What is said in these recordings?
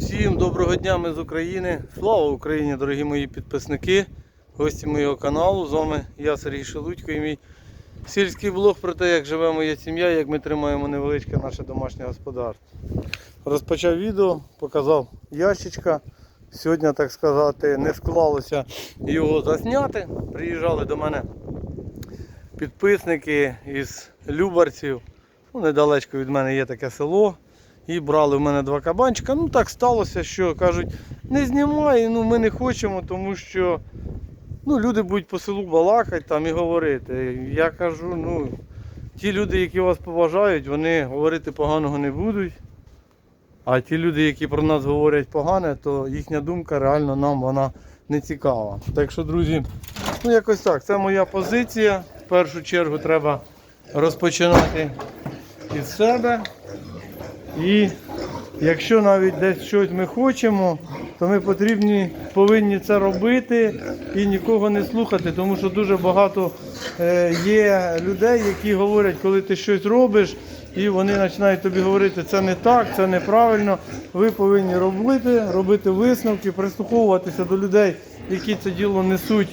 Всім доброго дня, ми з України. Слава Україні, дорогі мої підписники, гості моєго каналу. З вами я, Сергій Шелудько, і мій сільський блог про те, як живе моя сім'я, як ми тримаємо невеличке наше домашнє господарство. Розпочав відео, показав ящичка. Сьогодні, так сказати, не склалося його засняти. Приїжджали до мене підписники із Любарців. Ну, недалечко від мене є таке село. І брали в мене два кабанчика. Ну так сталося, що кажуть, не знімай, ну ми не хочемо, тому що ну, люди будуть по селу балакати там і говорити. Я кажу, ну, ті люди, які вас поважають, вони говорити поганого не будуть. А ті люди, які про нас говорять погане, то їхня думка реально нам вона не цікава. Так що, друзі, ну якось так, це моя позиція. В першу чергу треба розпочинати із себе. І якщо навіть десь щось ми хочемо, то ми потрібні, повинні це робити і нікого не слухати, тому що дуже багато е, є людей, які говорять, коли ти щось робиш, і вони починають тобі говорити, це не так, це неправильно. Ви повинні робити, робити висновки, прислуховуватися до людей, які це діло несуть,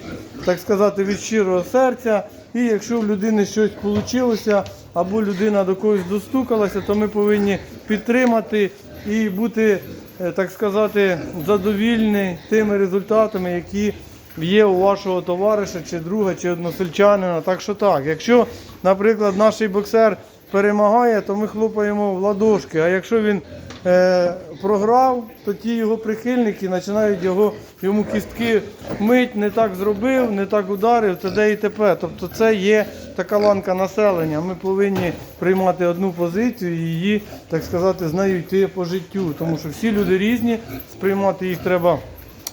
так сказати, від щирого серця. І якщо в людини щось вийшло, або людина до когось достукалася, то ми повинні підтримати і бути, е, так сказати, задовільні тими результатами, які є у вашого товариша, чи друга, чи односельчанина. Так що так, якщо, наприклад, наш боксер перемагає, то ми хлопаємо в ладошки. А якщо він е, програв, то ті його прихильники починають його, йому кістки мить, не так зробив, не так ударив, т.д. і т.п. Тобто це є така ланка населення. Ми повинні приймати одну позицію і її, так сказати, з нею йти по життю. Тому що всі люди різні, сприймати їх треба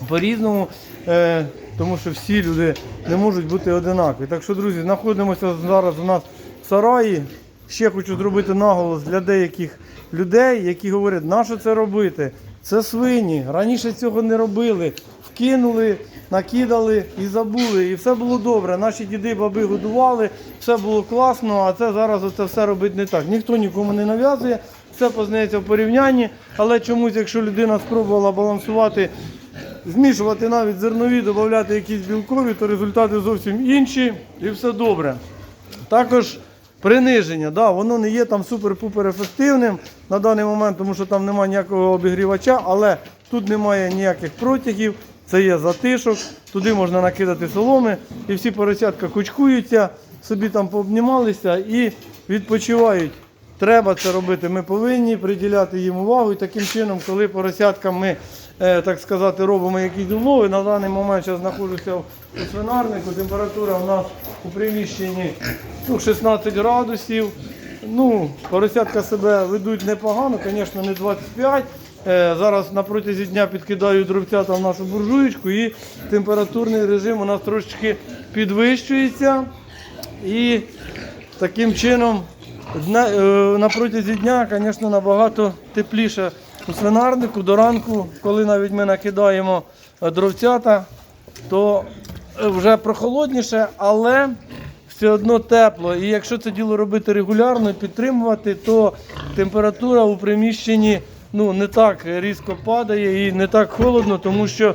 по-різному. Е, тому що всі люди не можуть бути одинакові. Так що, друзі, знаходимося зараз у нас в сараї. Ще хочу зробити наголос для деяких людей, які говорять, на що це робити? Це свині. Раніше цього не робили. Вкинули, накидали і забули. І все було добре. Наші діди, баби годували, все було класно, а це зараз оце все робити не так. Ніхто нікому не нав'язує, все познається в порівнянні, але чомусь, якщо людина спробувала балансувати змішувати навіть зернові, додати якісь білкові, то результати зовсім інші і все добре. Також приниження, да, воно не є там супер-пупер ефективним на даний момент, тому що там немає ніякого обігрівача, але тут немає ніяких протягів, це є затишок, туди можна накидати соломи, і всі поросятка кучкуються, собі там пообнімалися і відпочивають. Треба це робити. Ми повинні приділяти їм увагу. І таким чином, коли поросяткам ми, так сказати, робимо якісь умови, на даний момент я знаходжуся у свинарнику, температура у нас у приміщенні ну, 16 градусів. Ну, поросятка себе ведуть непогано, звісно, не 25. Е, Зараз на протязі дня підкидаю дровцята в нашу буржуєчку і температурний режим у нас трошечки підвищується. І таким чином е, на протязі дня, звісно, набагато тепліше у свинарнику до ранку, коли навіть ми накидаємо е, дровцята, то е, вже прохолодніше, але все одно тепло. І якщо це діло робити регулярно і підтримувати, то температура у приміщенні ну, не так різко падає і не так холодно, тому що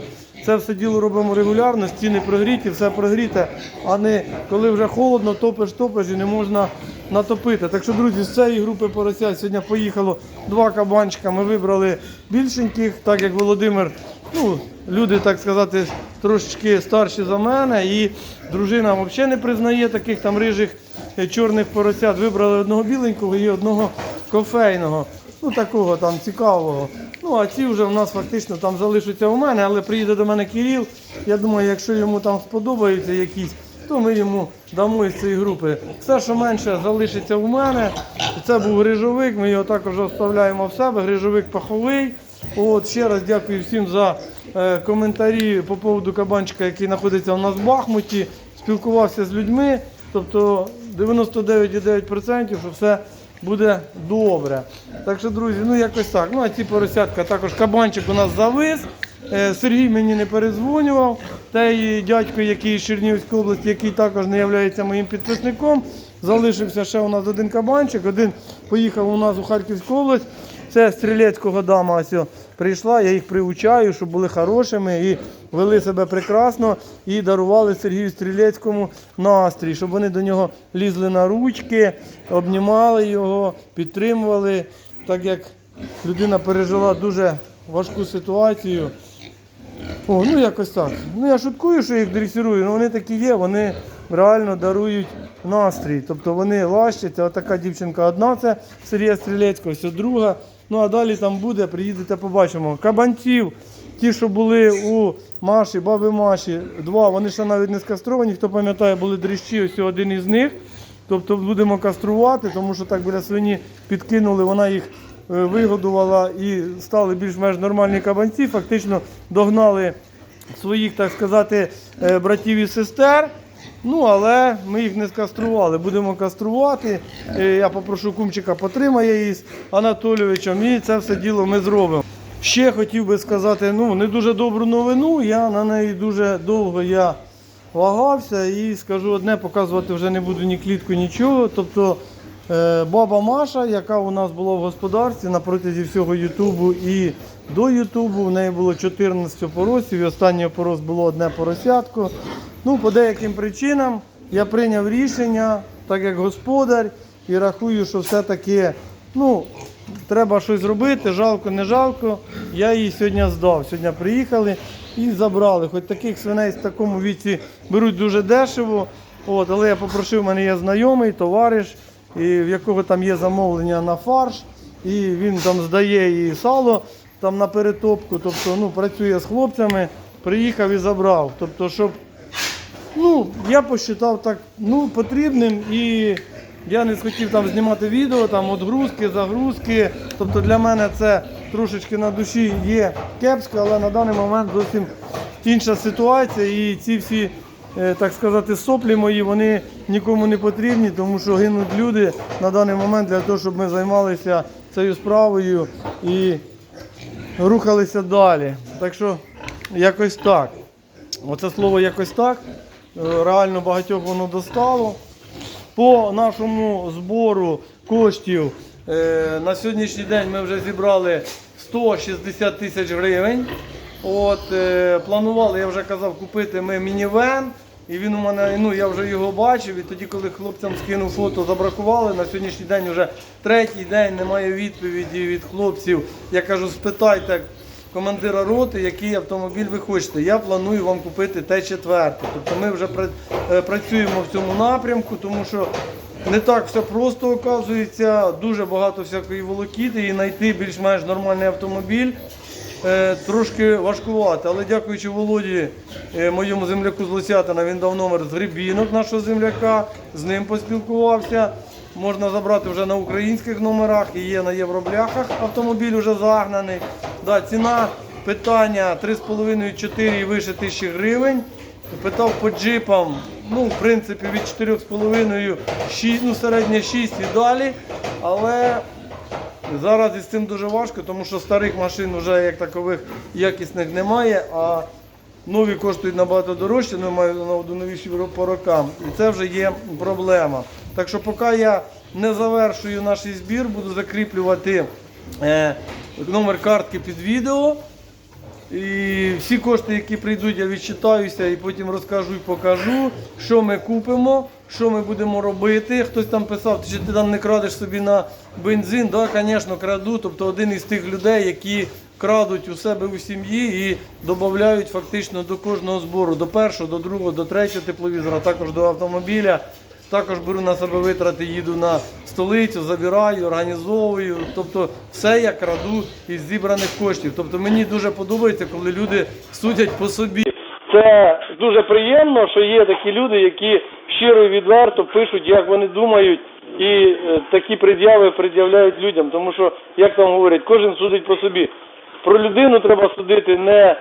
це все діло робимо регулярно, стіни прогріті, все прогріте, а не коли вже холодно, топиш, топиш і не можна натопити. Так що, друзі, з цієї групи поросят сьогодні поїхало два кабанчика. Ми вибрали більшеньких, так як Володимир, ну, люди, так сказати, трошечки старші за мене, і дружина взагалі не признає таких там рижих е, чорних поросят. Вибрали одного біленького і одного кофейного. Ну, такого там цікавого. Ну, а ці вже в нас фактично там залишаться у мене, але приїде до мене Кирил. Я думаю, якщо йому там сподобаються якісь, то ми йому дамо із цієї групи. Все, що менше, залишиться у мене. Це був грижовик, ми його також оставляємо в себе. Грижовик паховий. От, ще раз дякую всім за е, коментарі по поводу кабанчика, який знаходиться у нас в Бахмуті. Спілкувався з людьми. Тобто 99,9% що все буде добре. Так що, друзі, ну якось так. Ну а ці поросятка також кабанчик у нас завис. Е, Сергій мені не перезвонював. Та й дядько, який з Чернігівської області, який також не є моїм підписником. Залишився ще у нас один кабанчик, один поїхав у нас у Харківську область. Це стрілецького дама ось прийшла, я їх приучаю, щоб були хорошими і вели себе прекрасно і дарували Сергію Стрілецькому настрій, щоб вони до нього лізли на ручки, обнімали його, підтримували, так як людина пережила дуже важку ситуацію. О, ну якось так. Ну я шуткую, що їх дресирую, але вони такі є, вони реально дарують настрій. Тобто вони лащаться. Отака дівчинка одна, це Сергія Стрілецького, ось друга. Ну а далі там буде, приїдете, побачимо. Кабанців, ті, що були у Маші, баби Маші, два, вони ще навіть не скастровані. Хто пам'ятає, були дріщі, ось один із них. Тобто будемо каструвати, тому що так біля свині підкинули, вона їх е, вигодувала і стали більш-менш нормальні кабанці. Фактично догнали своїх, так сказати, е, братів і сестер. Ну, але ми їх не скастрували. Будемо каструвати. Е, Я попрошу кумчика потримає її з Анатолійовичем, і це все діло ми зробимо. Ще хотів би сказати, ну, не дуже добру новину. Я на неї дуже довго я вагався і скажу одне, показувати вже не буду ні клітку, нічого. Тобто е, баба Маша, яка у нас була в господарстві на протязі всього Ютубу і до Ютубу, в неї було 14 опоросів, і останній опорос було одне поросятко. Ну, по деяким причинам я прийняв рішення, так як господар, і рахую, що все-таки ну, треба щось робити, жалко, не жалко. Я її сьогодні здав. Сьогодні приїхали і забрали. Хоч таких свиней в такому віці беруть дуже дешево. От, але я попросив, у мене є знайомий, товариш, і в якого там є замовлення на фарш, і він там здає і сало там на перетопку, тобто ну, працює з хлопцями, приїхав і забрав. Тобто, щоб Ну, я посчитав так ну, потрібним і я не схотів там знімати відео, там отгрузки, загрузки. Тобто для мене це трошечки на душі є кепсько, але на даний момент зовсім інша ситуація. І ці всі, е, так сказати, соплі мої, вони нікому не потрібні, тому що гинуть люди на даний момент для того, щоб ми займалися цією справою і рухалися далі. Так що якось так. Оце слово якось так. Е, Реально багатьох воно достало. По нашому збору коштів е, на сьогоднішній день ми вже зібрали 160 тисяч гривень. От, е, планували, я вже казав, купити ми мінівен. І він у мене, ну я вже його бачив, і тоді, коли хлопцям скинув фото, забракували. На сьогоднішній день вже третій день немає відповіді від хлопців. Я кажу, спитайте командира роти, який автомобіль ви хочете. Я планую вам купити Т4. Тобто ми вже е, працюємо в цьому напрямку, тому що не так все просто оказується. Дуже багато всякої волокіти і знайти більш-менш нормальний автомобіль. е, Трошки важкувати, але дякуючи Володі, е, моєму земляку з Лосятина, він дав номер з грибінок нашого земляка, з ним поспілкувався. Можна забрати вже на українських номерах і є на євробляхах. Автомобіль вже загнаний. Да, ціна питання 3,5-4 і вище тисячі гривень. Питав по джипам, ну, в принципі, від 4,5, 6, ну, середня 6 і далі. Але зараз із цим дуже важко, тому що старих машин вже як такових якісних немає, а нові коштують набагато дорожче, ну, маю на увазі новіші по рокам. І це вже є проблема. Так що поки я не завершую наш збір, буду закріплювати е, номер картки під відео. І всі кошти, які прийдуть, я відчитаюся і потім розкажу і покажу, що ми купимо, що ми будемо робити. Хтось там писав, чи ти там не крадеш собі на бензин. Так, да, звісно, краду. Тобто один із тих людей, які крадуть у себе у сім'ї і додають фактично до кожного збору, до першого, до другого, до третього тепловізора, також до автомобіля. Також беру на себе витрати, їду на столицю, забираю, організовую. Тобто все я краду із зібраних коштів. Тобто мені дуже подобається, коли люди судять по собі. Це дуже приємно, що є такі люди, які щиро і відверто пишуть, як вони думають, і е, такі пред'яви пред'являють людям. Тому що, як там говорять, кожен судить по собі. Про людину треба судити не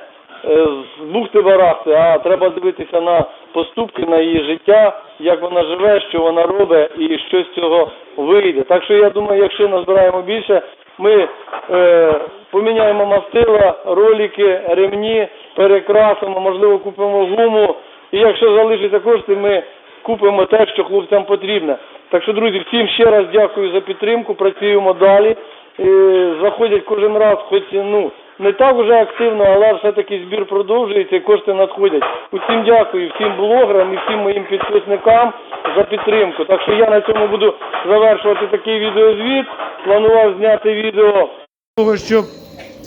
е, з бухти барахти, а треба дивитися на поступки, на її життя, як вона живе, що вона робить і що з цього вийде. Так що я думаю, якщо назбираємо більше, ми е, поміняємо мастила, ролики, ремні, перекрасимо, можливо, купимо гуму. І якщо залишаться кошти, ми купимо те, що хлопцям потрібно. Так що, друзі, всім ще раз дякую за підтримку. Працюємо далі. е, заходять кожен раз, хоч ну не так вже активно, але все-таки збір продовжується і кошти надходять. Усім дякую, всім блогерам і всім моїм підписникам за підтримку. Так що я на цьому буду завершувати такий відеозвіт. Планував зняти відео щоб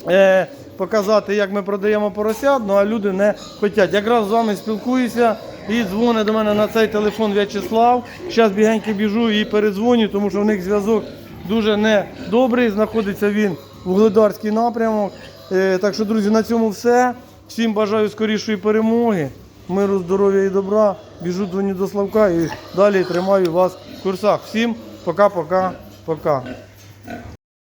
е, показати, як ми продаємо поросят, ну а люди не хочуть. Якраз з вами спілкуюся і дзвонить до мене на цей телефон В'ячеслав. Зараз бігеньки біжу і передзвоню, тому що в них зв'язок дуже недобрий. Знаходиться він в Угледарський напрямок. Е, так що, друзі, на цьому все. Всім бажаю скорішої перемоги, миру, здоров'я і добра. Біжу двоні до Славка і далі тримаю вас в курсах. Всім пока-пока-пока.